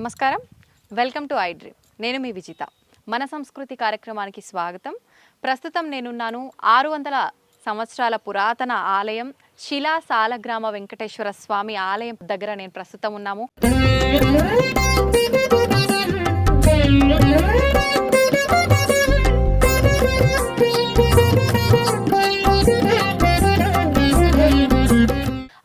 నమస్కారం. Welcome to iDream. నేను మీ విజిత. మన సంస్కృతి కార్యక్రమానికి స్వాగతం. ప్రస్తుతం నేనున్నాను ఆరు వందల సంవత్సరాల పురాతన ఆలయం శిలా సాలగ్రామ వెంకటేశ్వర స్వామి ఆలయం దగ్గర నేను ప్రస్తుతం ఉన్నాము.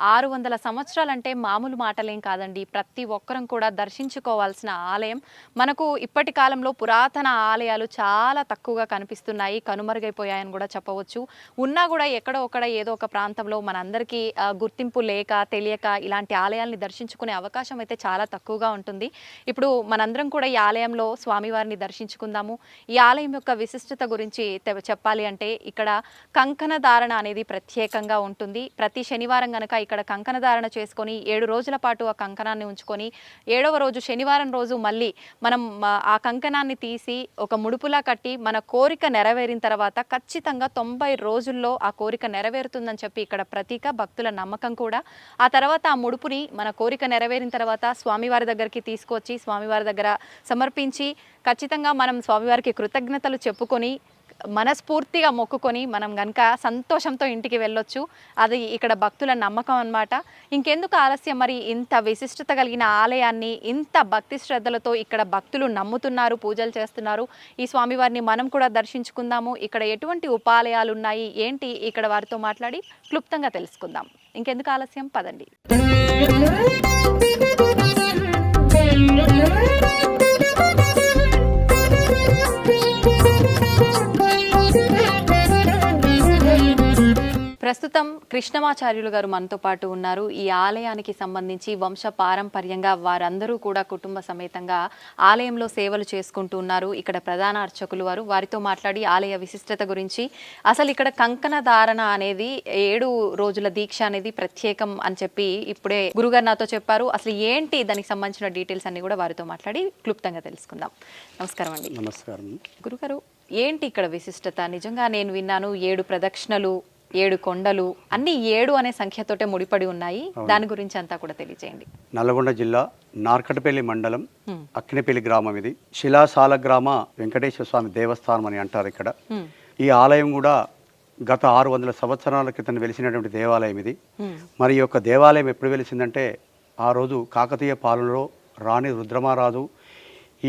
ఆరు వందల సంవత్సరాలంటే మామూలు మాటలేం కాదండి. ప్రతి ఒక్కరం కూడా దర్శించుకోవాల్సిన ఆలయం. మనకు ఇప్పటి కాలంలో పురాతన ఆలయాలు చాలా తక్కువగా కనిపిస్తున్నాయి. కనుమరుగైపోయాయని కూడా చెప్పవచ్చు. ఉన్నా కూడా ఎక్కడో ఒక్కడ ఏదో ఒక ప్రాంతంలో మనందరికీ గుర్తింపు లేక తెలియక ఇలాంటి ఆలయాల్ని దర్శించుకునే అవకాశం అయితే చాలా తక్కువగా ఉంటుంది. ఇప్పుడు మనందరం కూడా ఈ ఆలయంలో స్వామివారిని దర్శించుకుందాము. ఈ ఆలయం యొక్క విశిష్టత గురించి తె- చెప్పాలి అంటే ఇక్కడ కంకణ ధారణ అనేది ప్రత్యేకంగా ఉంటుంది. ప్రతి శనివారం కనుక ఇక్కడ కంకణ ధారణ చేసుకొని ఏడు రోజుల పాటు ఆ కంకణాన్ని ఉంచుకొని ఏడవ రోజు శనివారం రోజు మళ్ళీ మనం ఆ కంకణాన్ని తీసి ఒక ముడుపులా కట్టి మన కోరిక నెరవేరిన తర్వాత ఖచ్చితంగా తొంభై రోజుల్లో ఆ కోరిక నెరవేరుతుందని చెప్పి ఇక్కడ ప్రతీక భక్తుల నమ్మకం కూడా. ఆ తర్వాత ఆ ముడుపుని మన కోరిక నెరవేరిన తర్వాత స్వామివారి దగ్గరికి తీసుకొచ్చి స్వామివారి దగ్గర సమర్పించి ఖచ్చితంగా మనం స్వామివారికి కృతజ్ఞతలు చెప్పుకొని మనస్ఫూర్తిగా మొక్కుకొని మనం గనక సంతోషంతో ఇంటికి వెళ్ళొచ్చు. అది ఇక్కడ భక్తుల నమ్మకం అన్నమాట. ఇంకెందుకు ఆలస్యం? మరి ఇంత విశిష్టత కలిగిన ఆలయాన్ని ఇంత భక్తి శ్రద్ధలతో ఇక్కడ భక్తులు నమ్ముతున్నారు పూజలు చేస్తున్నారు. ఈ స్వామివారిని మనం కూడా దర్శించుకుందాము. ఇక్కడ ఎటువంటి ఉపాలయాలు ఉన్నాయి ఏంటి? ఇక్కడ వారితో మాట్లాడి క్లుప్తంగా తెలుసుకుందాం. ఇంకెందుకు ఆలస్యం? పదండి. ప్రస్తుతం కృష్ణమాచార్యులు గారు మనతో పాటు ఉన్నారు. ఈ ఆలయానికి సంబంధించి వంశ పారంపర్యంగా వారందరూ కూడా కుటుంబ సమేతంగా ఆలయంలో సేవలు చేసుకుంటూ ఉన్నారు. ఇక్కడ ప్రధాన అర్చకులు వారు. వారితో మాట్లాడి ఆలయ విశిష్టత గురించి అసలు ఇక్కడ కంకణ ధారణ అనేది ఏడు రోజుల దీక్ష అనేది ప్రత్యేకం అని చెప్పి ఇప్పుడే గురుగారు నాతో చెప్పారు. అసలు ఏంటి దానికి సంబంధించిన డీటెయిల్స్ అన్ని కూడా వారితో మాట్లాడి క్లుప్తంగా తెలుసుకుందాం. నమస్కారం అండి. నమస్కారం. గురుగారు ఏంటి ఇక్కడ విశిష్టత? నిజంగా నేను విన్నాను ఏడు ప్రదక్షిణలు ఏడు కొండలు అన్ని ఏడు అనే సంఖ్యతోటే ముడిపడి ఉన్నాయి. దాని గురించి అంతా కూడా తెలియజేయండి నల్లగొండ జిల్లా నార్కటపల్లి మండలం అక్కినపల్లి గ్రామం ఇది. శిలాసాల గ్రామ వెంకటేశ్వర స్వామి దేవస్థానం అని అంటారు ఇక్కడ. ఈ ఆలయం కూడా గత ఆరు వందల సంవత్సరాల క్రితం వెలిసినటువంటి దేవాలయం ఇది. మరి ఈ యొక్క దేవాలయం ఎప్పుడు వెలిసిందంటే ఆ రోజు కాకతీయ పాలనలో రాణి రుద్రమారాజు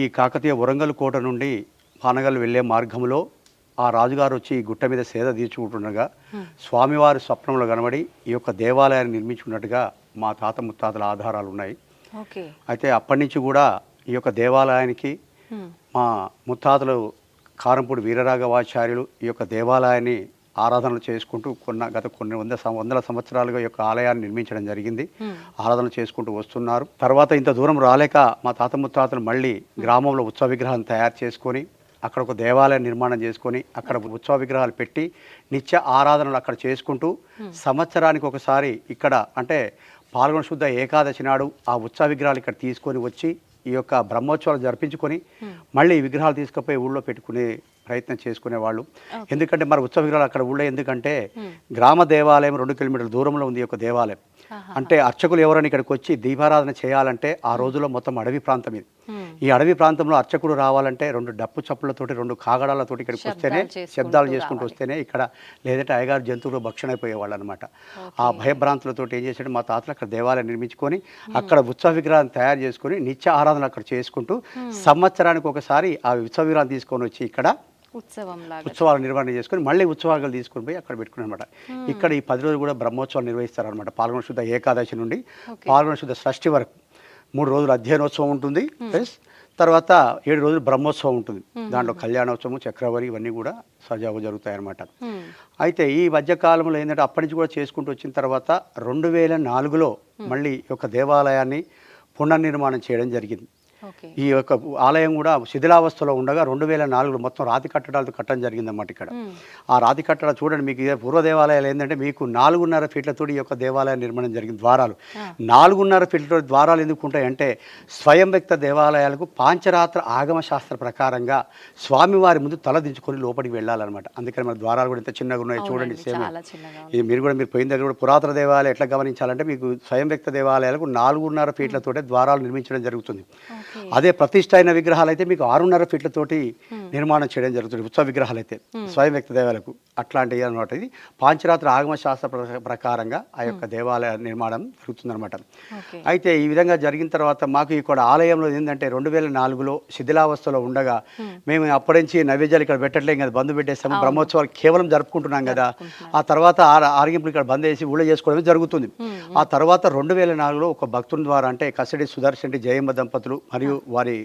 ఈ కాకతీయ వరంగల్ కోట నుండి పానగల్ వెళ్ళే మార్గంలో ఆ రాజుగారు వచ్చి ఈ గుట్ట మీద సేద తీర్చుకుంటుండగా స్వామివారి స్వప్నంలో కనబడి ఈ యొక్క దేవాలయాన్ని నిర్మించుకున్నట్టుగా మా తాత ముత్తాతల ఆధారాలు ఉన్నాయి అయితే అప్పటి నుంచి కూడా ఈ యొక్క దేవాలయానికి. మా ముత్తాతలు కారంపూడి వీరరాఘవాచార్యులు ఈ యొక్క దేవాలయాన్ని ఆరాధనలు చేసుకుంటూ కొన్న గత కొన్ని వంద వందల సంవత్సరాలుగా ఈ యొక్క ఆలయాన్ని నిర్మించడం జరిగింది. ఆరాధన చేసుకుంటూ వస్తున్నారు తర్వాత ఇంత దూరం రాలేక మా తాత ముత్తాతలు మళ్ళీ గ్రామంలో ఉత్సవ విగ్రహాన్ని తయారు చేసుకొని అక్కడ ఒక దేవాలయం నిర్మాణం చేసుకొని అక్కడ ఉత్సవ విగ్రహాలు పెట్టి నిత్య ఆరాధనలు అక్కడ చేసుకుంటూ సంవత్సరానికి ఒకసారి ఇక్కడ అంటే పాల్గొన శుద్ధ ఏకాదశి నాడు ఆ ఉత్సవ విగ్రహాలు ఇక్కడ తీసుకొని వచ్చి ఈ యొక్క బ్రహ్మోత్సవాలు జరిపించుకొని మళ్ళీ ఈ విగ్రహాలు తీసుకుపోయి ఊళ్ళో పెట్టుకునే ప్రయత్నం చేసుకునే వాళ్ళు ఎందుకంటే మరి ఉత్సవ విగ్రహాలు అక్కడ ఊళ్ళో ఎందుకంటే గ్రామ దేవాలయం రెండు కిలోమీటర్ల దూరంలో ఉంది యొక్క దేవాలయం. అంటే అర్చకులు ఎవరైనా ఇక్కడికి వచ్చి దీపారాధన చేయాలంటే ఆ రోజుల్లో మొత్తం అడవి ప్రాంతం ఇది. ఈ అడవి ప్రాంతంలో అర్చకుడు రావాలంటే రెండు డప్పు చప్పులతోటి రెండు కాగడాలతోటి ఇక్కడికి వస్తేనే శబ్దాలు చేసుకుంటూ. వస్తేనే ఇక్కడ లేదంటే అయ్యగారు జంతువులు భక్షణ అయిపోయేవాళ్ళు అనమాట ఆ భయభ్రాంతులతో ఏం చేశాడు మా తాతలు అక్కడ దేవాలయం నిర్మించుకొని అక్కడ ఉత్సవ విగ్రహాన్ని తయారు చేసుకొని నిత్య ఆరాధన అక్కడ చేసుకుంటూ సంవత్సరానికి ఒకసారి ఆ ఉత్సవ విగ్రహాన్ని తీసుకొని వచ్చి ఇక్కడ ఉత్సవం ఉత్సవాలు నిర్వహణ చేసుకొని మళ్ళీ ఉత్సవాలు తీసుకొని పోయి అక్కడ పెట్టుకుని అనమాట ఇక్కడ ఈ పది రోజులు కూడా బ్రహ్మోత్సవాలు నిర్వహిస్తారు అనమాట పాల్గొన శుద్ధ ఏకాదశి నుండి పాల్గొన శుద్ధ షష్ఠి వరకు. మూడు రోజులు అధ్యయనోత్సవం ఉంటుంది. ప్లస్ తర్వాత ఏడు రోజులు బ్రహ్మోత్సవం ఉంటుంది. దాంట్లో కళ్యాణోత్సవం చక్రవరి ఇవన్నీ కూడా సజావుగా జరుగుతాయి అనమాట హ్మ్. అయితే ఈ మధ్యకాలంలో ఏంటంటే అప్పటి నుంచి కూడా చేసుకుంటూ వచ్చిన తర్వాత రెండు వేల నాలుగులో మళ్ళీ యొక్క దేవాలయాన్ని పునర్నిర్మాణం చేయడం జరిగింది. ఈ యొక్క ఆలయం కూడా శిథిలావస్థలో ఉండగా రెండు వేల నాలుగులో మొత్తం రాతి కట్టడాలతో కట్టడం జరిగిందన్నమాట ఇక్కడ. ఆ రాతి కట్టడ చూడండి మీకు పూర్వ దేవాలయాలు ఏంటంటే మీకు నాలుగున్నర ఫీట్లతో ఈ యొక్క దేవాలయం నిర్మాణం జరిగింది ద్వారాలు. నాలుగున్నర ఫీట్ల ద్వారాలు ఎందుకు ఉంటాయంటే స్వయం వ్యక్త దేవాలయాలకు పాంచరాత్ర ఆగమ శాస్త్ర ప్రకారంగా స్వామివారి ముందు తల దించుకొని లోపలికి వెళ్ళాలన్నమాట. అందుకని మన ద్వారాలు కూడా ఇంత చిన్నగా ఉన్నాయి చూడండి సేమ్. ఇది మీరు కూడా మీరు పోయిన దగ్గర కూడా పురాతన దేవాలయం ఎట్లా గమనించాలంటే మీకు స్వయం వ్యక్త దేవాలయాలకు నాలుగున్నర ఫీట్లతోటే ద్వారాలు నిర్మించడం జరుగుతుంది. అదే ప్రతిష్ట అయిన విగ్రహాలు అయితే మీకు ఆరున్నర ఫీట్లతోటి నిర్మాణం చేయడం జరుగుతుంది ఉత్సవ విగ్రహాలు అయితే స్వయం వ్యక్తి దేవాలకు అట్లాంటివి అనమాట ఇది. పాంచరాత్ర ఆగమ శాస్త్ర ప్ర- ప్రకారంగా ఆ యొక్క దేవాలయ నిర్మాణం జరుగుతుందన్నమాట. ఓకే. అయితే ఈ విధంగా జరిగిన తర్వాత మాకు ఇక్కడ ఆలయంలో ఏంటంటే రెండు వేల నాలుగులో శిథిలావస్థలో ఉండగా మేము అప్పటి నుంచి నైవేద్యాలు ఇక్కడ పెట్టట్లేం కదా బంద్ పెట్టేస్తాము బ్రహ్మోత్సవాలు కేవలం జరుపుకుంటున్నాం కదా. ఆ తర్వాత ఆరోగ్యం ఇక్కడ బంద్ చేసి ఊళ్ళో చేసుకోవడమే జరుగుతుంది. ఆ తర్వాత రెండు వేల నాలుగులో ఒక భక్తుని ద్వారా అంటే కసడి సుదర్శన్ జయమ్మ దంపతులు మరియు వారి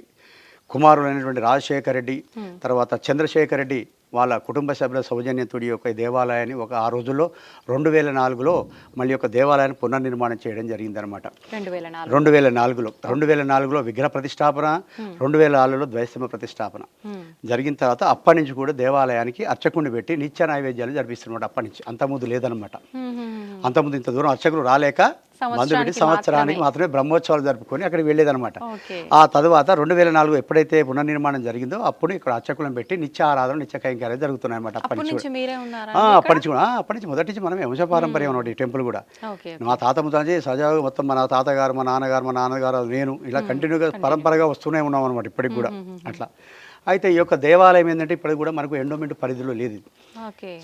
కుమారులైనటువంటి రాజశేఖర్ రెడ్డి తర్వాత చంద్రశేఖర్ రెడ్డి వాళ్ళ కుటుంబ సభ్యుల సౌజన్యతుడి యొక్క దేవాలయాన్ని ఒక ఆ రోజుల్లో రెండు వేల నాలుగులో మళ్ళీ ఒక దేవాలయాన్ని పునర్నిర్మాణం చేయడం జరిగిందనమాట రెండు వేల నాలుగులో. రెండు వేల నాలుగులో విగ్రహ ప్రతిష్టాపన రెండు వేల నాలుగులో ద్వైస్తమ ప్రతిష్టాపన. జరిగిన తర్వాత అప్పటి నుంచి కూడా దేవాలయానికి అర్చకుడిని పెట్టి నిత్య నైవేద్యాలు జరిపిస్తున్నమాట అప్పటి నుంచి. అంతకుముందు లేదనమాట. అంతకుముందు ఇంత దూరం అర్చకులు రాలేక మందు పెట్టి సంవత్సరానికి మాత్రమే. బ్రహ్మోత్సవాలు జరుపుకొని అక్కడికి వెళ్ళేదనమాట ఆ తర్వాత రెండు వేల నాలుగు ఎప్పుడైతే పునర్నిర్మాణం జరిగిందో అప్పుడు ఇక్కడ అర్చకులను పెట్టి నిత్య ఆరాధన నిత్య కైంకార్యాలు జరుగుతున్నాయి అన్నమాట అప్పటి నుంచి అప్పటి నుంచి కూడా అప్పటి నుంచి మొదటి నుంచి మనమే వంశపారంపర్యం అన్నమాట ఈ టెంపుల్ కూడా. మా తాత ముతాజీ సజావుగా మొత్తం మన తాతగారు మా నాన్నగారు మా నాన్నగారు నేను ఇలా కంటిన్యూగా పరంపరగా వస్తూనే ఉన్నాం అనమాట ఇప్పటికి కూడా. అట్లా. అయితే ఈ యొక్క దేవాలయం ఏంటంటే ఇప్పటికి కూడా మనకు ఎండోమెంట్ పరిధిలో లేదు.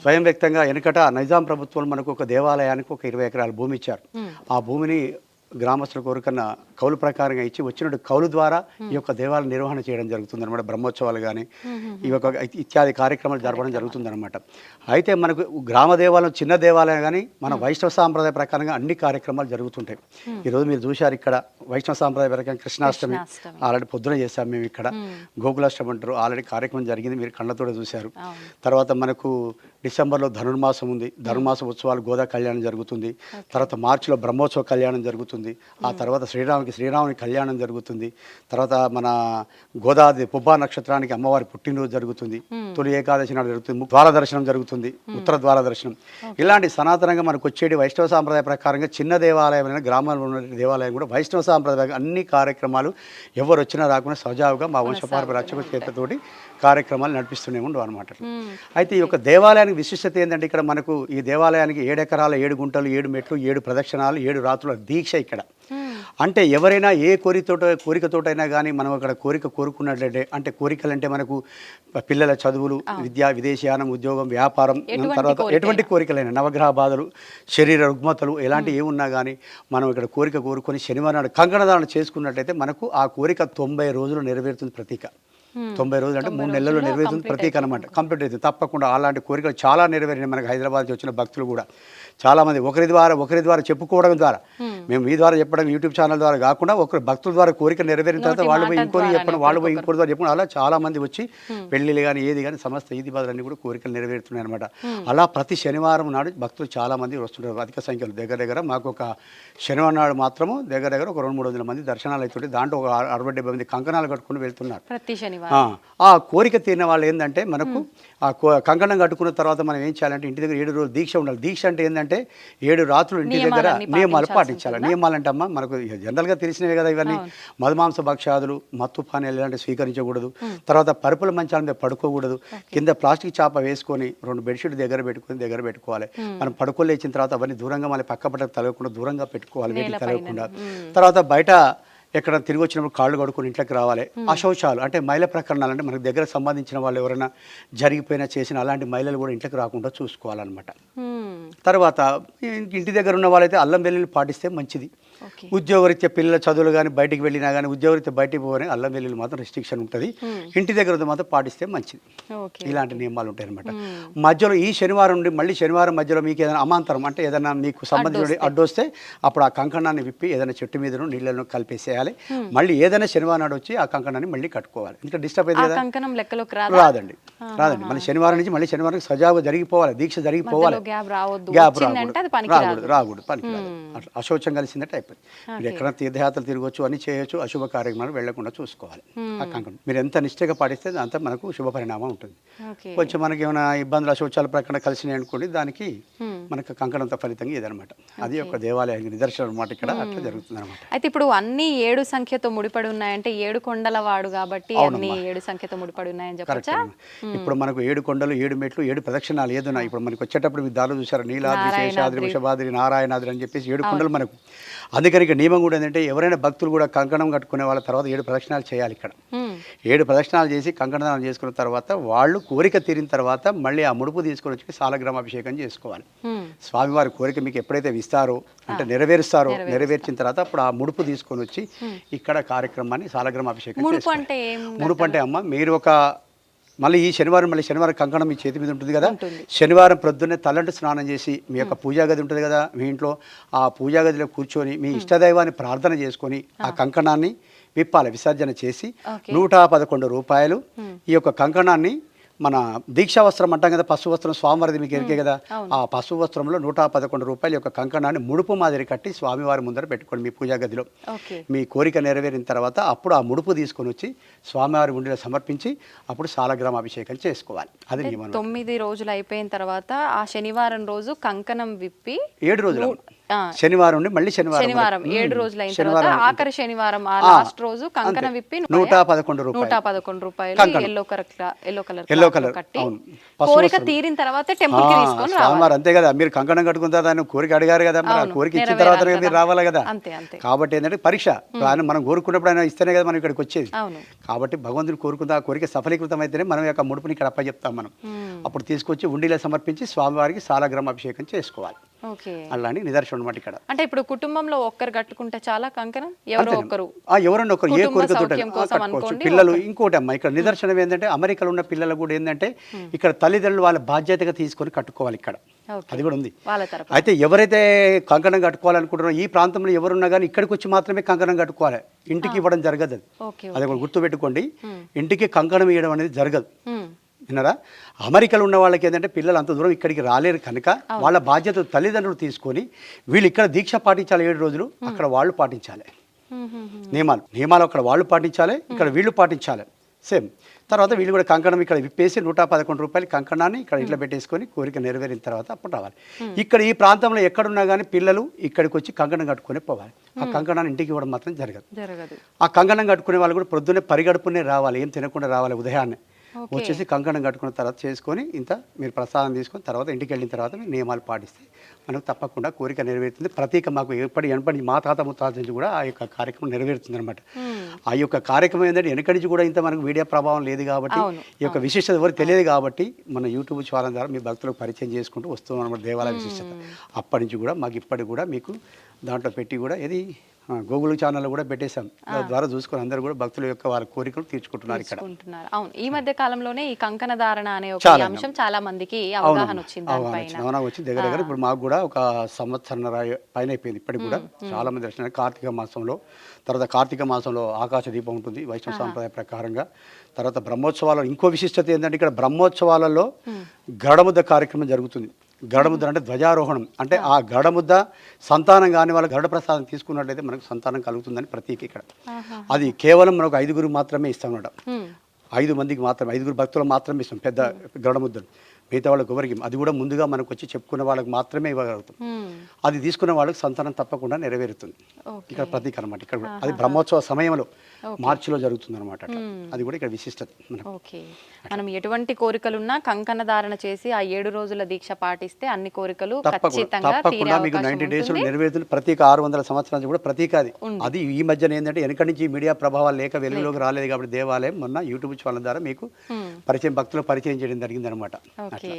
స్వయం వ్యక్తంగా వెనకట నైజాం ప్రభుత్వం మనకు ఒక దేవాలయానికి ఒక ఇరవై ఎకరాల భూమి ఇచ్చారు. ఆ భూమిని గ్రామస్తుల కోరికన్న కౌలు ప్రకారంగా ఇచ్చి వచ్చినట్టు కౌలు ద్వారా ఈ యొక్క దేవాలయ నిర్వహణ చేయడం జరుగుతుంది అనమాట బ్రహ్మోత్సవాలు కానీ ఈ యొక్క ఇత్యాది కార్యక్రమాలు జరపడం జరుగుతుంది అనమాట అయితే మనకు గ్రామ దేవాలయం చిన్న దేవాలయం కానీ మన వైష్ణవ సాంప్రదాయ ప్రకారంగా అన్ని కార్యక్రమాలు జరుగుతుంటాయి. ఈరోజు మీరు చూశారు ఇక్కడ వైష్ణవ సాంప్రదాయ ప్రకారం కృష్ణాష్టమి. ఆల్రెడీ పొద్దున చేశాం మేము ఇక్కడ. గోకులాష్టమి అంటారు ఆల్రెడీ కార్యక్రమం జరిగింది మీరు కళ్ళతోనే చూశారు. తర్వాత మనకు డిసెంబర్లో ధనుర్మాసం ఉంది. ధనుర్మాస ఉత్సవాలు గోదా కళ్యాణం జరుగుతుంది. తర్వాత మార్చిలో బ్రహ్మోత్సవ కళ్యాణం జరుగుతుంది. ఆ తర్వాత శ్రీరాముకి శ్రీరాముని కళ్యాణం జరుగుతుంది. తర్వాత మన గోదాది పుబ్బా నక్షత్రానికి అమ్మవారి పుట్టినరోజు జరుగుతుంది. తొలి ఏకాదశి నాడు జరుగుతుంది. ద్వార దర్శనం జరుగుతుంది. ఉత్తర ద్వార దర్శనం ఇలాంటి సనాతనంగా మనకు వచ్చేటి వైష్ణవ సాంప్రదాయ ప్రకారంగా చిన్న దేవాలయం గ్రామాల్లో ఉన్న దేవాలయం కూడా వైష్ణవ సాంప్రదాయ అన్ని కార్యక్రమాలు ఎవరు వచ్చినా రాకుండా సజావుగా మా వంశపారపర అర్చక చేతతోటి కార్యక్రమాలు నడిపిస్తూనే ఉండవు అనమాట. అయితే ఈ యొక్క దేవాలయానికి విశిష్టత ఏంటంటే ఇక్కడ మనకు ఈ దేవాలయానికి ఏడు ఎకరాల ఏడు గుంటలు ఏడు మెట్లు ఏడు ప్రదక్షిణాలు ఏడు రాత్రుల దీక్ష ఇక్కడ. అంటే ఎవరైనా ఏ కోరికతోట కోరికతోటైనా కానీ మనం అక్కడ కోరిక కోరుకున్నట్లయితే అంటే కోరికలు అంటే మనకు పిల్లల చదువులు విద్య విదేశీయానం ఉద్యోగం వ్యాపారం తర్వాత. ఎటువంటి కోరికలైనా నవగ్రహ బాధలు శరీర రుగ్మతలు ఎలాంటి ఏ ఉన్నా కానీ మనం ఇక్కడ కోరిక కోరుకొని శనివారం కంకణదానం చేసుకున్నట్లయితే మనకు ఆ కోరిక తొంభై రోజులు నెరవేరుతుంది ప్రతీక. తొంభై రోజులు అంటే మూడు నెలల్లో నెరవేరుతుంది ప్రతీక అనమాట కంప్లీట్ అవుతుంది తప్పకుండా అలాంటి కోరికలు చాలా నెరవేరినాయి మనకు హైదరాబాద్ నుంచి వచ్చిన భక్తులు కూడా. చాలా మంది ఒకరి ద్వారా ఒకరి ద్వారా చెప్పుకోవడం ద్వారా. మేము మీ ద్వారా చెప్పడం యూట్యూబ్ ఛానల్ ద్వారా కాకుండా ఒకరి భక్తుల ద్వారా కోరిక నెరవేరిన తర్వాత వాళ్ళు పోయి ద్వారానే చెప్పడం వాళ్ళు పోయి ఇంకోటి ద్వారా చెప్పడం. అలా చాలా మంది వచ్చి పెళ్ళిళ్ళు కానీ ఏది కానీ సమస్త ఈది బాధలన్నీ కూడా కోరికలు నెరవేరుతున్నాయి అనమాట అలా ప్రతి శనివారం నాడు భక్తులు చాలా మంది వస్తుంటారు అధిక సంఖ్యలో. దగ్గర దగ్గర మాకు ఒక శనివారం నాడు మాత్రము దగ్గర దగ్గర ఒక రెండు మూడు వందల మంది దర్శనాలు అవుతుంటే దాంట్లో ఒక అరవై డెబ్బై మంది కంకణాలు కట్టుకుని వెళ్తున్నారు. ప్రతి శనివారం. ఆ, కోరిక తీరిన వాళ్ళు ఏంటంటే మనకు ఆ కంకణం కట్టుకున్న తర్వాత మనం ఏం చేయాలంటే ఇంటి దగ్గర ఏడు రోజులు దీక్ష ఉండాలి. దీక్ష అంటే ఏంటంటే ఏడు రాత్రులు ఇంటి దగ్గర నియమాలు పాటించాలి. నియమాలు అంటే అమ్మా మనకు జనరల్గా తెలిసినవే కదా ఇవన్నీ. మధుమాంస భక్ష్యాదులు మత్తు పానీయాలు ఇలాంటివి స్వీకరించకూడదు. తర్వాత పరుపుల మంచాల మీద పడుకోకూడదు. కింద ప్లాస్టిక్ చాప వేసుకొని రెండు బెడ్షీట్ దగ్గర పెట్టుకొని దగ్గర పెట్టుకోవాలి. మనం పడుకోలు లేచిన తర్వాత అవన్నీ దూరంగా మళ్ళీ పక్క పట్టకు తలగకుండా దూరంగా పెట్టుకోవాలి. వేటికి తలగకుండా తర్వాత బయట ఎక్కడ తిరిగి వచ్చినప్పుడు కాళ్ళు కడుక్కొని ఇంట్లోకి రావాలి. అశౌచాలు అంటే మహిళ ప్రకరణాలు అంటే మనకు దగ్గర సంబంధించిన వాళ్ళు ఎవరైనా జరిగిపోయినా చేసిన అలాంటి మహిళలు కూడా ఇంట్లోకి రాకుండా చూసుకోవాలన్నమాట. తర్వాత ఇంటి- దగ్గర ఉన్న వాళ్ళైతే అల్లం వెల్లుల్లి పాటిస్తే మంచిది. ఉద్యోగరీత్యా పిల్లల చదువులు కానీ బయటికి వెళ్ళినా కానీ ఉద్యోగరీత్యా బయటికి పోగానే అల్లం వెల్లుల్లి మాత్రం రెస్ట్రిక్షన్ ఉంటుంది. ఇంటి దగ్గర మాత్రం పాటిస్తే మంచిది. ఇలాంటి నియమాలు ఉంటాయి అనమాట మధ్యలో ఈ శనివారం నుండి మళ్ళీ శనివారం మధ్యలో మీకు ఏదైనా అమాంతరం అంటే ఏదైనా మీకు సంబంధించిన అడ్డొస్తే. అప్పుడు ఆ కంకణాన్ని విప్పి ఏదైనా చెట్టు మీద నీళ్ళను కలిపేసేయాలి. మళ్ళీ ఏదైనా శనివారం నాడు వచ్చి ఆ కంకణాన్ని మళ్ళీ కట్టుకోవాలి. ఇంకా డిస్టర్బ్ అయింది కదా? కంకణం లెక్కలోకి రాదా? రాదండి. రాదండి. మళ్ళీ శనివారం నుంచి మళ్ళీ శనివారం సజావుగా జరిగిపోవాలి దీక్ష జరిగిపోవాలి. గ్యాప్ రావద్దు. రాకూడదు. రాకూడదు పనికి రాదు. అశౌచం కలిసిందంటే అయిపోయింది. మీరు ఎక్కడ తీర్థయాత్రలు తిరగొచ్చు అని చేయొచ్చు అశుభ కార్యక్రమాలు వెళ్ళకుండా చూసుకోవాలి. ఆ కంకణం. మీరు ఎంత నిష్ఠగా పాటిస్తే అంత మనకు శుభ పరిణామం ఉంటుంది. కొంచెం మనకి ఏమైనా ఇబ్బందులు అశౌచాల ప్రకటన కలిసినాయి అనుకోండి దానికి. మనకు కంకణంత ఫలితంగా ఇదనమాట అది ఒక దేవాలయానికి నిదర్శనం అనమాట ఇక్కడ. అట్లా జరుగుతుంది అనమాట అయితే ఇప్పుడు అన్ని ఏడు సంఖ్యతో ముడిపడి ఉన్నాయంటే ఏడు కొండల వాడు కాబట్టి అన్ని ఏడు సంఖ్యతో ముడిపడి ఉన్నాయని చెప్పొచ్చా? ఇప్పుడు మనకు ఏడు కొండలు ఏడు మెట్లు ఏడు ప్రదక్షిణాలు ఏదున్నా ఇప్పుడు మనకు వచ్చేటప్పుడు మీరు దారిలో చూసారు నీలాద్రి శేషాద్రి వృషభాద్రి నారాయణాద్రి అని చెప్పేసి ఏడు కొండలు మనకు. అందుకని ఇక నియమం కూడా ఏంటంటే ఎవరైనా భక్తులు కూడా కంకణం కట్టుకునే వాళ్ళ తర్వాత ఏడు ప్రదక్షిణాలు చేయాలి ఇక్కడ. ఏడు ప్రదక్షిణాలు చేసి కంకణదానం చేసుకున్న తర్వాత వాళ్ళు కోరిక తీరిన తర్వాత మళ్ళీ ఆ ముడుపు తీసుకొని వచ్చి సాలగ్రామ అభిషేకం చేసుకోవాలి. స్వామివారి కోరిక మీకు ఎప్పుడైతే ఇస్తారో అంటే నెరవేరుస్తారో నెరవేర్చిన తర్వాత అప్పుడు ఆ ముడుపు తీసుకొని వచ్చి ఇక్కడ కార్యక్రమాన్ని సాలగ్రామ అభిషేకం ముడుపు చేసుకోవాలి. అంటే ఏం ముడుపు అంటే అమ్మ మీరు ఒక మళ్ళీ ఈ శనివారం మళ్ళీ శనివారం కంకణం మీ చేతి మీద ఉంటుంది కదా. శనివారం ప్రొద్దున్నే తలంటు స్నానం చేసి మీ యొక్క పూజా గది ఉంటుంది కదా మీ ఇంట్లో? ఆ పూజా గదిలో కూర్చొని మీ ఇష్టదైవాన్ని ప్రార్థన చేసుకొని ఆ. కంకణాన్ని విప్పాలి విసర్జన చేసి. నూట పదకొండు రూపాయలు ఈ యొక్క కంకణాన్ని మన దీక్షా వస్త్రం అంటాం కదా పసుపు వస్త్రం స్వామివారిది మీకు ఎరికే కదా. ఆ పసుపు వస్త్రంలో నూట పదకొండు రూపాయల యొక్క కంకణాన్ని ముడుపు మాదిరి కట్టి స్వామివారి ముందర పెట్టుకోండి మీ పూజా గదిలో. మీ కోరిక నెరవేరిన తర్వాత అప్పుడు ఆ ముడుపు తీసుకొని వచ్చి స్వామివారి ఉండిలో సమర్పించి అప్పుడు సాలగ్రామ అభిషేకం చేసుకోవాలి. అది నియమం. తొమ్మిది రోజులు అయిపోయిన తర్వాత ఆ శనివారం రోజు కంకణం విప్పి ఏడు రోజులు. శనివారం మళ్ళీ శనివారం శనివారం. ఏడు. రోజులు అయిన తర్వాత ఆఖరి శనివారం ఆ లాస్ట్ రోజు కంకణం విప్పి నూట పదకొండు రూపాయలు. నూట పదకొండు రూపాయలు. Yellow colour yellow colour Yellow cloth లో colour, కట్టి కోరిక. తీరిన తర్వాత టెంపుల్కి ఆ, తీసుకొని రావాలి. అంతే కదా. మీరు కంకణం కట్టుకున్న తర్వాత కోరిక అడిగారు కదా మరి. కోరిక ఇచ్చిన తర్వాత మీరు. రావాలి కదా. అంతే అంతే. కాబట్టి ఏంటంటే పరీక్ష ఆయన మనం కోరుకున్నప్పుడు ఆయన ఇస్తేనే కదా మనం ఇక్కడికి వచ్చేది. కాబట్టి భగవంతుని కోరుకుందా ఆ కోరిక సఫలీకృతం అయితేనే మనం యొక్క ముడుపుని ఇక్కడ అప్పచెప్తాం మనం. అప్పుడు తీసుకొచ్చి ఉండిలో సమర్పించి స్వామివారికి సాలగ్రామ అభిషేకం చేసుకోవాలి. అలాంటి నిదర్శనం అనమాట ఇక్కడ. అంటే ఇప్పుడు కుటుంబంలో ఒక్కరు కట్టుకుంటే చాలా కంకణం ఎవరో ఒకరు ఆ ఎవరన్నా ఒకరు ఏ కోరికతో పిల్లలు ఇంకోటి అమ్మ ఇక్కడ నిదర్శనం ఏంటంటే అమెరికాలో ఉన్న పిల్లలు కూడా ఏంటంటే ఇక్కడ తల్లిదండ్రులు వాళ్ళ బాధ్యతగా తీసుకొని కట్టుకోవాలి ఇక్కడ. అది కూడా ఉంది. అయితే ఎవరైతే కంకణం కట్టుకోవాలనుకుంటారో ఈ ప్రాంతంలో ఎవరున్నా కానీ ఇక్కడికి వచ్చి మాత్రమే కంకణం కట్టుకోవాలి. ఇంటికి ఇవ్వడం జరగదు. అది అది కూడా గుర్తుపెట్టుకోండి. ఇంటికి కంకణం ఇవ్వడం అనేది జరగదు. విన్నారా? అమెరికాలో ఉన్న వాళ్ళకి ఏంటంటే పిల్లలు అంత దూరం ఇక్కడికి రాలేరు కనుక వాళ్ళ బాధ్యత తల్లిదండ్రులు తీసుకొని వీళ్ళు ఇక్కడ దీక్ష పాటించాలి ఏడు రోజులు అక్కడ వాళ్ళు పాటించాలి. నియమాలు నియమాలు అక్కడ వాళ్ళు పాటించాలి ఇక్కడ వీళ్ళు పాటించాలి. సేమ్ తర్వాత వీళ్ళు కూడా కంకణం ఇక్కడ విప్పేసి నూట పదకొండు రూపాయలు కంకణాన్ని ఇక్కడ ఇంట్లో పెట్టేసుకొని కోరిక నెరవేరిన తర్వాత అప్పుడు రావాలి. ఇక్కడ ఈ ప్రాంతంలో ఎక్కడున్నా కానీ పిల్లలు ఇక్కడికి వచ్చి కంకణం కట్టుకొని పోవాలి. ఆ కంకణాన్ని ఇంటికి ఇవ్వడం మాత్రం జరగదు. ఆ కంకణం కట్టుకునే వాళ్ళు కూడా ప్రొద్దున్నే పరిగడుపునే రావాలి ఏం తినకుండా రావాలి ఉదయాన్నే. వచ్చేసి కంకణం కట్టుకున్న తర్వాత చేసుకొని ఇంత మీరు ప్రసాదం తీసుకొని తర్వాత ఇంటికి వెళ్ళిన తర్వాత మీరు నియమాలు పాటిస్తే మనకు తప్పకుండా కోరిక నెరవేరుతుంది. ప్రతీక మాకు ఎప్పటి ఎనపడి మా తాత ముత్తాత నుంచి కూడా ఆ యొక్క కార్యక్రమం నెరవేరుతుంది అనమాట ఆ యొక్క కార్యక్రమం ఏంటంటే వెనకటి నుంచి కూడా ఇంత మనకు మీడియా ప్రభావం లేదు కాబట్టి ఈ యొక్క విశిష్టత ఎవరికి తెలియదు కాబట్టి మన యూట్యూబ్ ఛానల్ ద్వారా మీ భక్తులకు పరిచయం చేసుకుంటూ వస్తున్నాం అనమాట దేవాలయ విశిష్టత. అప్పటి నుంచి కూడా మాకు ఇప్పటికి కూడా మీకు దాంట్లో పెట్టి కూడా ఇది గూగుల్ ఛానల్లో కూడా పెట్టేశాం. ద్వారా చూసుకొని అందరూ కూడా భక్తుల యొక్క వారి కోరికలు తీర్చుకుంటున్నారు ఇక్కడ. అవును ఈ మధ్య కాలంలోనే ఈ కంకణ ధారణ అనే ఒక అంశం చాలా మందికి అవగాహన వచ్చింది అవగాహన వచ్చింది. దగ్గర దగ్గర ఇప్పుడు మాకు కూడా ఒక సంవత్సరం పైన అయిపోయింది ఇప్పటికి కూడా. చాలా మంది దర్శనం కార్తీక మాసంలో తర్వాత కార్తీక మాసంలో ఆకాశ దీపం ఉంటుంది వైష్ణవ సాంప్రదాయ ప్రకారంగా. తర్వాత బ్రహ్మోత్సవాలు ఇంకో విశిష్టత ఏంటంటే ఇక్కడ బ్రహ్మోత్సవాలలో గడముద్ద కార్యక్రమం జరుగుతుంది. గడముద్ద అంటే ధ్వజారోహణం. అంటే ఆ. గడముద్ద సంతానం కాని వాళ్ళ గరుడ ప్రసాదం తీసుకున్నట్లయితే మనకు సంతానం కలుగుతుందని ప్రతీక ఇక్కడ. అది కేవలం మనకు ఐదుగురు మాత్రమే ఇస్తాం అన్నమాట మ్మ్. ఐదు మందికి మాత్రమే ఐదుగురు భక్తులు మాత్రమే ఇస్తాం పెద్ద గరుడముద్దలు మిగతా వాళ్ళకి ఎవరికి అది కూడా ముందుగా మనకు వచ్చి చెప్పుకున్న వాళ్ళకి మాత్రమే ఇవ్వగలుగుతాం. అది తీసుకున్న వాళ్ళకి సంతానం తప్పకుండా నెరవేరుతుంది. ఇక్కడ ప్రతీక అనమాట ఇక్కడ కూడా. అది బ్రహ్మోత్సవ సమయంలో మార్చిలో జరుగుతుంది అనమాట అది కూడా ఇక్కడ విశిష్టత మనం ఎటువంటి కోరికలున్నా కంకణ ధారణ చేసి ఆ ఏడు రోజుల దీక్ష పాటిస్తే అన్ని కోరికలు తప్పకుండా. మీకు నైన్టీ డేస్. నెరవేరుతుంది. ప్రతీక ఆరు వందల సంవత్సరాల కూడా ప్రతీక అది. అది ఈ మధ్యన ఏంటంటే వెనక నుంచి మీడియా ప్రభావాలు లేక వెలుగులోకి రాలేదు కాబట్టి దేవాలయం మొన్న యూట్యూబ్ ఛానల్ ద్వారా మీకు. పరిచయం భక్తులకు పరిచయం చేయడం జరిగింది అనమాట ఓకే.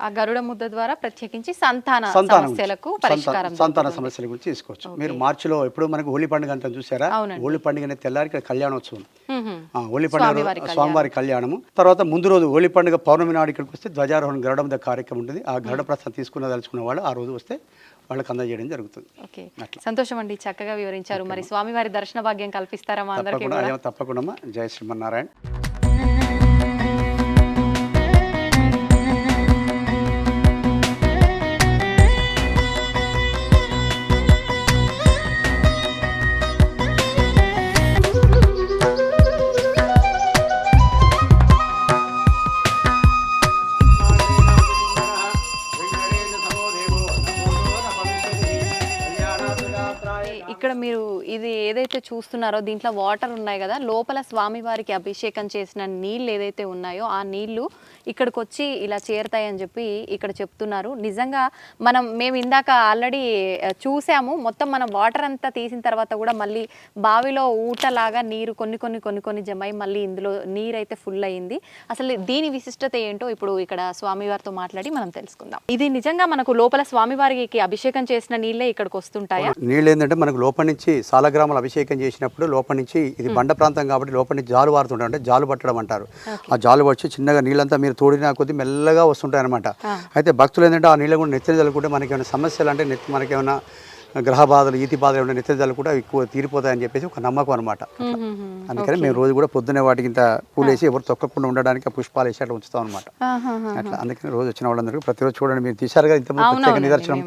ఆ గరుడ ముద్ద ద్వారా ప్రత్యేకించి సంతాన సమస్యలకు పరిష్కారం సంతాన సమస్యల గురించి తీసుకోవచ్చు. మీరు మార్చిలో ఎప్పుడు మనకు హోలీ పండుగ అంతా చూసారా. హోలీ పండుగ అనేది తెల్లారి కళ్యాణోత్సవం. హోలీ పండుగ స్వామివారి కళ్యాణము. తర్వాత ముందు రోజు హోలీ పండుగ పౌర్ణమి నాడు ఇక్కడికి వస్తే ధ్వజారోహణ గరుడం ద కార్యక్రమం ఉంటుంది. ఆ గరుడ ప్రసాదం తీసుకున్న దలుచుకున్న వాళ్ళు ఆ రోజు వస్తే వాళ్ళకి అందజేయడం జరుగుతుంది. ఓకే. సంతోషం అండి. చక్కగా వివరించారు. మరి స్వామివారి దర్శన భాగ్యం కల్పిస్తారా మా అందరికీ తప్పకుండా. జయ శ్రీమన్నారాయణ. చూస్తున్నారో దీంట్లో వాటర్ ఉన్నాయి కదా లోపల స్వామివారికి అభిషేకం చేసిన నీళ్ళు ఏదైతే ఉన్నాయో ఆ నీళ్ళు ఇక్కడికి వచ్చి ఇలా చేరుతాయని చెప్పి ఇక్కడ చెప్తున్నారు. నిజంగా మనం మేము ఇందాక ఆల్రెడీ చూసాము. మొత్తం మనం వాటర్ అంతా తీసిన తర్వాత కూడా మళ్ళీ బావిలో ఊటలాగా నీరు కొన్ని కొన్ని కొన్ని కొన్ని జమై మళ్ళీ ఇందులో నీరు అయితే ఫుల్ అయింది. అసలు దీని విశిష్టత ఏంటో ఇప్పుడు ఇక్కడ స్వామివారితో మాట్లాడి మనం తెలుసుకుందాం. ఇది నిజంగా మనకు లోపల స్వామివారికి అభిషేకం చేసిన నీళ్ళే ఇక్కడికి వస్తుంటాయా? నీళ్ళు ఏంటంటే మనకు లోపల నుంచి సాలగ్రామాలు అభిషేకం చేసినప్పుడు లోపల నుంచి ఇది బండ ప్రాంతం కాబట్టి లోపల నుంచి జాలు వారుతుంటారు అంటే జాలు పట్టడం అంటారు. ఆ జాలు వచ్చి చిన్నగా నీళ్ళంతా మీరు తోడిన కొద్దీ మెల్లగా వస్తుంటాయి అనమాట అయితే భక్తులు ఏంటంటే ఆ నీళ్ళు కూడా నెత్తిన చల్లుకుంటే మనకి ఏమైనా సమస్యలు అంటే నెత్తి మనకేమైనా గ్రహ బాధలు ఈతి బాధలు ఏమైనా చల్లుకుంటే అవి ఎక్కువ తీరిపోతాయని చెప్పేసి ఒక నమ్మకం అనమాట అందుకని మేము రోజు కూడా పొద్దున్నే వాటికి ఇంత పూలేసి ఎవరు తొక్కకుండా ఉండడానికి ఆ పుష్పాలు వేసి అట్లా ఉంచుతాం అనమాట. అట్లా అందుకని రోజు వచ్చిన వాళ్ళందరికీ ప్రతిరోజు చూడండి మీరు తీశారు కదా ఇంత ప్రత్యేక నిదర్శనం.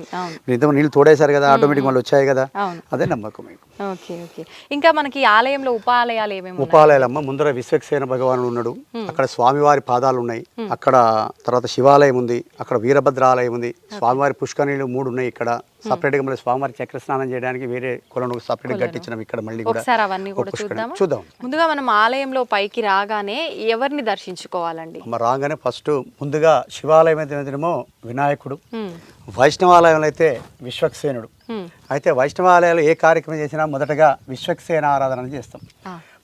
మీరు ఇంత నీళ్ళు తోడేశారు కదా ఆటోమేటిక్ వాళ్ళు వచ్చాయి కదా. అదే నమ్మకం మీకు. Okay okay. ఇంకా మనకి ఆలయంలో ఉపాలయాలు ఏమేమి ఉన్నాయి? ఉపాలయాలమ్మ ముందర విశ్వక్సేన భగవానుడు ఉన్నాడు. అక్కడ స్వామివారి పాదాలు ఉన్నాయి. అక్కడ తర్వాత శివాలయం ఉంది. అక్కడ వీరభద్ర ఆలయం ఉంది స్వామివారి పుష్కరిణీలు మూడు ఉన్నాయి ఇక్కడ. సపరేట్గా మళ్ళీ స్వామివారి చక్ర స్నానం చేయడానికి వేరే కొలను సపరేట్ కట్టించినాం ఇక్కడ మళ్ళీ ఒకసారి అవన్నీ కూడా. చూద్దామా? చూద్దాం. ముందుగా మనం ఆలయంలో పైకి రాగానే ఎవరిని దర్శించుకోవాలండి? రాగానే ఫస్ట్ ముందుగా శివాలయం అయితే ఏమో వినాయకుడు. వైష్ణవాలయంలో అయితే విశ్వక్సేనుడు. అయితే వైష్ణవాలయాలు ఏ కార్యక్రమం చేసినా మొదటగా విశ్వక్సేన ఆరాధన చేస్తాం.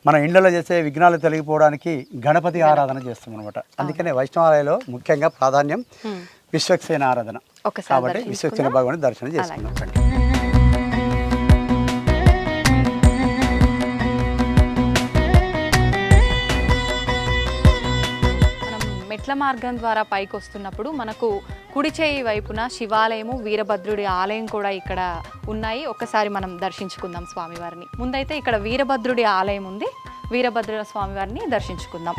మన ఇండ్లలో చేసే విఘ్నాలు తొలగిపోవడానికి గణపతి ఆరాధన చేస్తాం అనమాట అందుకనే వైష్ణవాలయంలో ముఖ్యంగా ప్రాధాన్యం. విశ్వక్సేన ఆరాధన. ఒకసారి కాబట్టి. విశ్వక్సేన భగవాన్ దర్శనం. మనం మెట్ల మార్గం ద్వారా పైకి వస్తున్నప్పుడు మనకు కుడి చేయి వైపున శివాలయము వీరభద్రుడి ఆలయం కూడా ఇక్కడ ఉన్నాయి. ఒక్కసారి మనం దర్శించుకుందాం స్వామివారిని. ముందైతే ఇక్కడ వీరభద్రుడి ఆలయం ఉంది. వీరభద్ర స్వామివారిని దర్శించుకుందాం.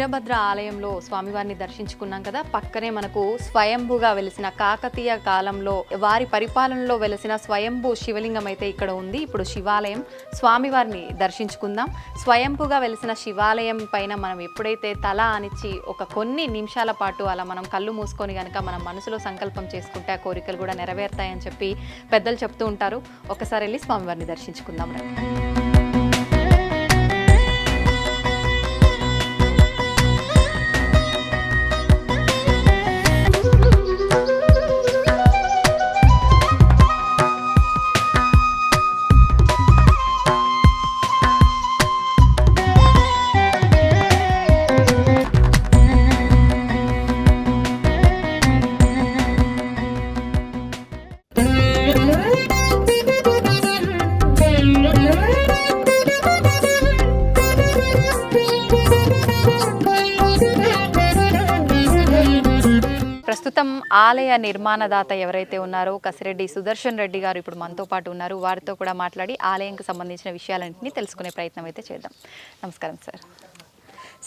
వీరభద్ర ఆలయంలో స్వామివారిని దర్శించుకున్నాం కదా. పక్కనే మనకు స్వయంభుగా వెలిసిన కాకతీయ కాలంలో వారి పరిపాలనలో వెలిసిన స్వయంభూ శివలింగం అయితే ఇక్కడ ఉంది. ఇప్పుడు శివాలయం స్వామివారిని దర్శించుకుందాం. స్వయంభుగా వెలిసిన శివాలయం పైన మనం ఎప్పుడైతే తల అనిచ్చి ఒక కొన్ని నిమిషాల పాటు అలా మనం కళ్ళు మూసుకొని కనుక మనం మనసులో సంకల్పం చేసుకుంటే ఆ కోరికలు కూడా నెరవేరుతాయని చెప్పి పెద్దలు చెప్తూ ఉంటారు. ఒకసారి వెళ్ళి స్వామివారిని దర్శించుకుందాం రండి. ఆలయ నిర్మాణదాత ఎవరైతే ఉన్నారో కసిరెడ్డి సుదర్శన్ రెడ్డి గారు ఇప్పుడు మనతో పాటు ఉన్నారు. వారితో కూడా మాట్లాడి ఆలయంకి సంబంధించిన విషయాలన్నింటినీ తెలుసుకునే ప్రయత్నం అయితే చేద్దాం. నమస్కారం సార్.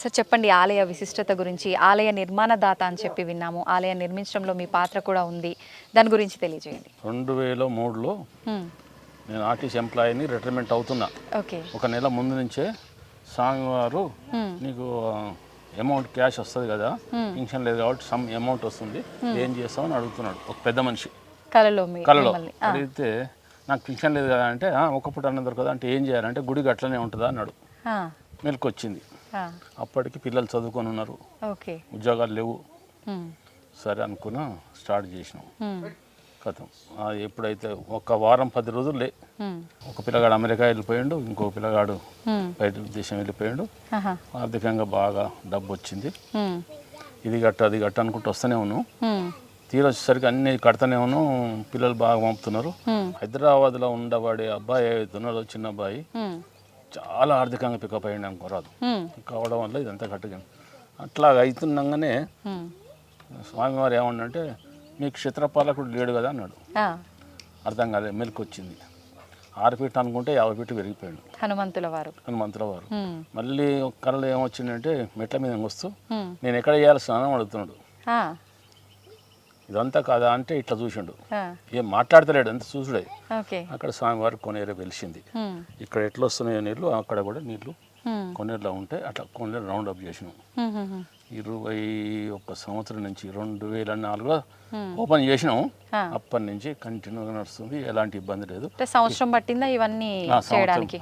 సార్ చెప్పండి ఆలయ విశిష్టత గురించి ఆలయ నిర్మాణదాత అని చెప్పి విన్నాము. ఆలయం నిర్మించడంలో మీ పాత్ర కూడా ఉంది. దాని గురించి తెలియజేయండి. రెండు వేల మూడులో. నేను ఆర్టీసీ ఎంప్లాయీని రిటైర్మెంట్ అవుతున్నా. ఓకే. ఒక నెల ముందు నుంచే స్వామివారు నీకు అమౌంట్ క్యాష్ వస్తుంది కదా పెన్షన్ లేదు కాబట్టి సమ్ అమౌంట్ వస్తుంది. ఏం చేస్తావు అని అడుగుతున్నాడు ఒక పెద్ద మనిషి. కలలో మిమ్మల్ని. అడిగితే నాకు పెన్షన్ లేదు కదా అంటే "ఆ, ఒక పూట అన్న దొరకదా అంటే ఏం చేయాలంటే గుడికి అట్లనే ఉంటుందా అన్నాడు. మెలకు వచ్చింది అప్పటికి పిల్లలు చదువుకొని ఉన్నారు. ఉద్యోగాలు లేవు. సరే అనుకున్నా స్టార్ట్ చేసినాం. కథం ఎప్పుడైతే ఒక వారం పది రోజులు. ఒక పిల్లగాడు అమెరికా వెళ్ళిపోయాడు ఇంకో పిల్లగాడు. బయట దేశం వెళ్ళిపోయాడు. ఆర్థికంగా బాగా డబ్బు వచ్చింది. ఇది గట్ట అది గట్ట అనుకుంటూ వస్తూనే ఉన్నాం. తీరు వచ్చేసరికి అన్ని కడతానే ఉన్నాం పిల్లలు బాగా పంపుతున్నారు. హైదరాబాద్లో ఉండబడే అబ్బాయి ఏదైతే ఉన్నాడో చిన్న అబ్బాయి. చాలా ఆర్థికంగా పికప్ అయ్యింది అనుకోరాదు. కావడం వల్ల ఇదంతా కట్టుగా అట్లా అవుతుండగానే. స్వామివారు ఏమన్నంటే మీకు క్షేత్రపాలకుడు లేడు కదా అన్నాడు. అర్థం కాలేదు మెలకు వచ్చింది ఆరు ఫీట్ అనుకుంటే యాభై ఫీట్ పెరిగిపోయాడు. హనుమంతుల వారు. హనుమంతుల వారు. మళ్ళీ ఒక కళలో ఏమొచ్చిందంటే మెట్ల మీద వస్తూ. నేను ఎక్కడ చేయాలి స్నానం అడుగుతున్నాడు. ఇదంతా కాదా అంటే ఇట్లా చూసిండు. ఏం మాట్లాడతలేడు అంత చూసుడే. అక్కడ స్వామివారి కొనేరు వెలిసింది. ఇక్కడ ఎట్లా వస్తున్నాయో నీళ్ళు అక్కడ కూడా నీళ్ళు కొన్నేరులో ఉంటే అట్లా కొన్నేరు రౌండ్ అప్ చేసినాం. ఇరవై ఒక్క సంవత్సరం నుంచి రెండు వేల నాలుగులో ఓపెన్ చేసినాం. అప్పటి నుంచి కంటిన్యూగా నడుస్తుంది. ఎలాంటి ఇబ్బంది లేదు. సంవత్సరం పట్టిందా ఇవన్నీ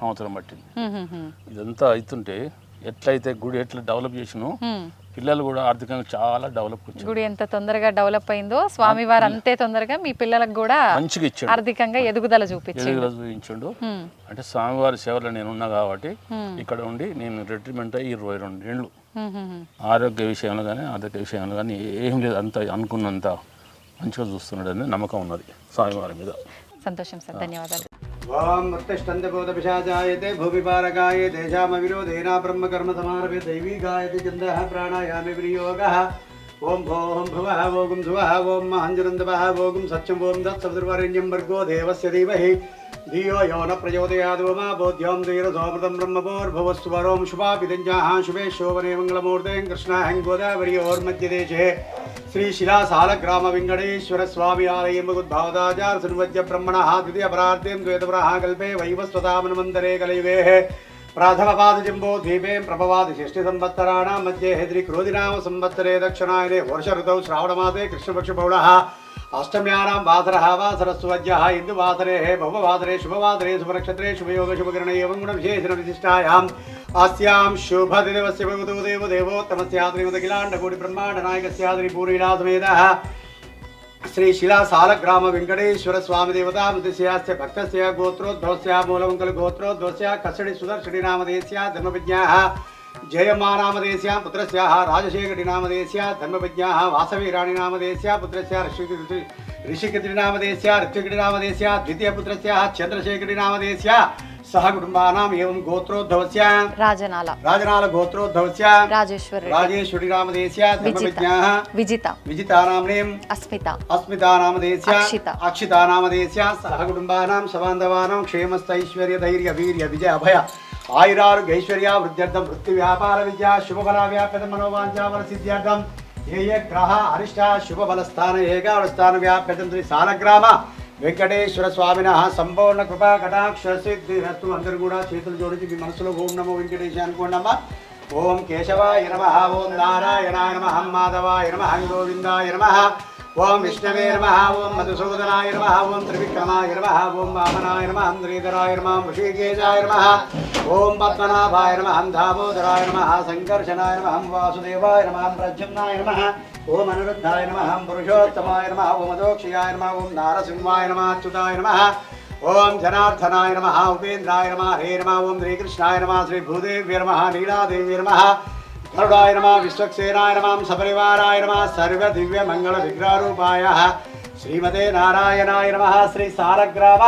సంవత్సరం పట్టింది. ఇదంతా అవుతుంటే ఎట్లయితే గుడి ఎట్లా డెవలప్ చేసినాం. పిల్లలు కూడా ఆర్థికంగా చాలా డెవలప్ గుడి ఎంత తొందరగా డెవలప్ అయిందో స్వామివారు అంతే తొందరగా మీ పిల్లలకు కూడా మంచిగా ఇచ్చాడు. ఆర్థికంగా ఎదుగుదల చూపించింది ఎదుగుదల చూపించాడు. అంటే స్వామివారి సేవలో నేను ఉన్నా కాబట్టి. ఇక్కడ ఉండి నేను రిటైర్మెంట్ అయ్యి ఇరవై రెండు ఏళ్ళు. ఆరోగ్య విషయంలో కానీ ఆర్థిక విషయంలో కానీ ఏం లేదు. అంత అనుకున్నంత మంచిగా చూస్తున్నాడు అని నమ్మకం ఉన్నది స్వామివారి మీద. సంతోషం సార్. ధన్యవాదాలు. ఓం మృత్తిష్టందభూతపిశాచాయతే భూమిపారకాయ తేజామవిరోధేనా బ్రహ్మకర్మ దైవీ గాయతి చంద ప్రాణాయామి వినియోగ ఓం భోం భువ ఓగుం ధువ ఓం మహంజనందవ ఓగుం సత్యం ఓం దత్సవితుర్వరేణ్యం వర్గో దేవస్య ధీమహి ధియో యో న ప్రచోదయాద్ ఓమా బోధ్యం ధీరసోమృతం బ్రహ్మభోర్భువస్సు వరోం శుభాపిదంజాః శుభే శోభనే మంగళమూర్తే కృష్ణాహం గోదావరి ఓర్మధ్యదేశే గోదావరియోర్మధ్యదేశే శ్రీశిలాసాలగ్రామ వెంకటేశ్వర స్వామి ఆలయం భావదాచార సున్వజ్య బ్రహ్మణ ద్వితీయ పరార్థం ద్వేతపరా కల్పే వైవస్వతామన్వంతరే కలయుగే. ప్రాథమ పాదజంబో ద్వీపే ప్రభవాది షష్ఠి సంవత్సరాణ మధ్య హెద్రి క్రోధినామ సంవత్సరే దక్షిణాయనే వర్ష ఋతౌ శ్రావణమాసే కృష్ణపక్ష పౌళ. అష్టమ్యానాం వాసర వా సరస్వజ్య ఇందువాసరే భవవాసరే శుభవాసరే శుభనక్షత్రే శుభయోగ శుభకరణ ఏం గుణ విశేషణ విశిష్టాయాం. అస్యాం శుభదివస్య భగవతో దేవ దేవోత్తమస్యాద్రిమదఖిలాండకోటి బ్రహ్మాండ నాయకస్యాద్రి పూర్వీలాసమేద శ్రీ శిలా సాలగ్రామ వెంకటేశ్వర స్వామి దేవతామృతిశ్యాస్య భక్తస్య గోత్రోద్భవస్య మూలమంగళ గోత్రోద్భవస్య కసడి సుదర్శని నామదేశ్య ధర్మవిజ్ఞా. जयमानामधेयस्य पुत्रस्याः राजशेखरि नामधेयस्य धर्मविज्ञाः वासवीराणि नामधेयस्य पुत्रस्य ऋषि ऋषिकतिरि नामधेयस्य ऋत्विकरि नामधेयस्य द्वितीयपुत्रस्याः चन्द्रशेखरि नामधेयस्य सह कुटुम्बानाम् एवं गोत्रोद्भवस्य రాజనాల राजनाल गोत्रोद्भवस्य రాజేశ్వర్ రెడ్డి राजेश्वरी नामधेयस्य విజిత धर्मविज्ञाः విజిత विजितानाम्नीं అస్మిత अस्मितानामधेयस्य अक्षित. अक्षितानामधेयस्य सहकुटुम्बानां सबान्धवानां क्षेमस्थैश्वर्यधैर्य वीर्य अभय ఆయురారు ఐశ్వర్య వృద్ధ్యర్థం వృత్తి వ్యాపార విద్య శుభఫల వ్యాప్యత మనోవాంఛావన సిద్ధ్యార్థం ఏ ఏ గ్రహ అరిష్ట శుభఫల స్థాన ఏకాల స్థాన వ్యాప్యతం శ్రీ సానగ్రామ వెంకటేశ్వర స్వామిన సంపూర్ణ కృపా కటాక్ష సిద్ధిరస్తు అందరూ కూడా చేతులు జోడించి మీ మనసులో ఓం నమో వెంకటేశ అనుకోండమ్మ ఓం కేశవ నమ ఓం నారాయణ నమ మాధవ నమ గోవిందా నమ. ఓం విష్ణవే నమ ఓం మధుసూదనాయ నమ ఓం త్రివిక్రమాయ నమ ఓం వామనాయ నమ శ్రీధరాయ నమ ఋషికేశాయ నమ ఓం పద్మనాభాయ నమ దామోదరాయ నమ సంకర్షణాయ నమ వాసుదేవాయ నమ ప్రద్యుమ్నాయ నమ ఓం అనురుద్ధాయ నమ పురుషోత్తమాయ నమ ఓం అదోక్షయాయ నమ ఓం నారసింహాయ నమ అచ్యుతాయ నమ ఓం జనార్దనాయ నమ ఉపేంద్రాయ నమ హరే నమ ఓం శ్రీకృష్ణాయ నమ శ్రీ భూదేవ్య నమ నీలాదేవి నమ గరుడాయ నమ విశ్వక్సేనాయ నమ సపరివారాయ నమ సర్వ దివ్య మంగళ విగ్రహరూపాయ శ్రీమతే నారాయణాయ నమ శ్రీ సారగ్రామ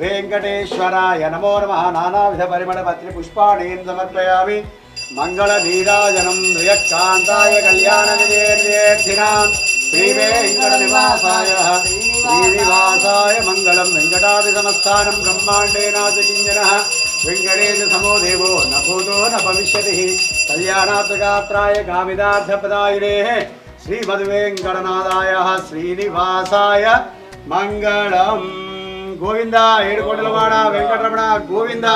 వెంకటేశ్వరాయ నమో నమ నానావిధ పరిమళ పత్రి పుష్పాణీం సమర్పయామి మంగళ నీరాజనం శ్రియకాంతాయ కళ్యాణ విజయర్థినాం శ్రీ వెంకట నివాసాయ శ్రీనివాసాయ మంగళం వెంకటాది సమస్థానం బ్రహ్మాండేనాథకింజన వెంకటేశ సమో దేవో న భూతో న భవిష్యతి కళ్యాణార్థగాత్రాయ కామిదార్థపదాయినే శ్రీమద్వేంకటనాథాయ శ్రీనివాసాయ మంగళం గోవింద ఏడుకోటలవాడ వెంకటరమణ గోవింద।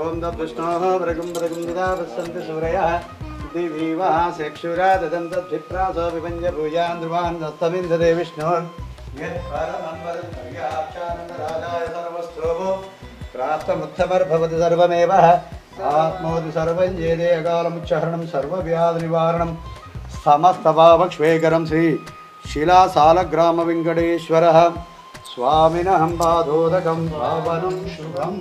ఓం దృష్ణో భృగం భృగం దిదా వసంతి సూరయ। దివీవా భిప్రాసో విభంజ భూజాన్ ధ్రువాన్ దస్తమిందదే విష్ణు। ప్రాప్తముత్తమర్భవతి సర్వమేవ. ఆత్మవతి సర్వం చేదే అకాలముచ్చహరణం సర్వవ్యాధి నివారణం సమస్తభావక్ష్వేకరం శ్రీ శిలాసాలగ్రామ వెంకటేశ్వర స్వామినహం బాధోదకం పావనం శుభం.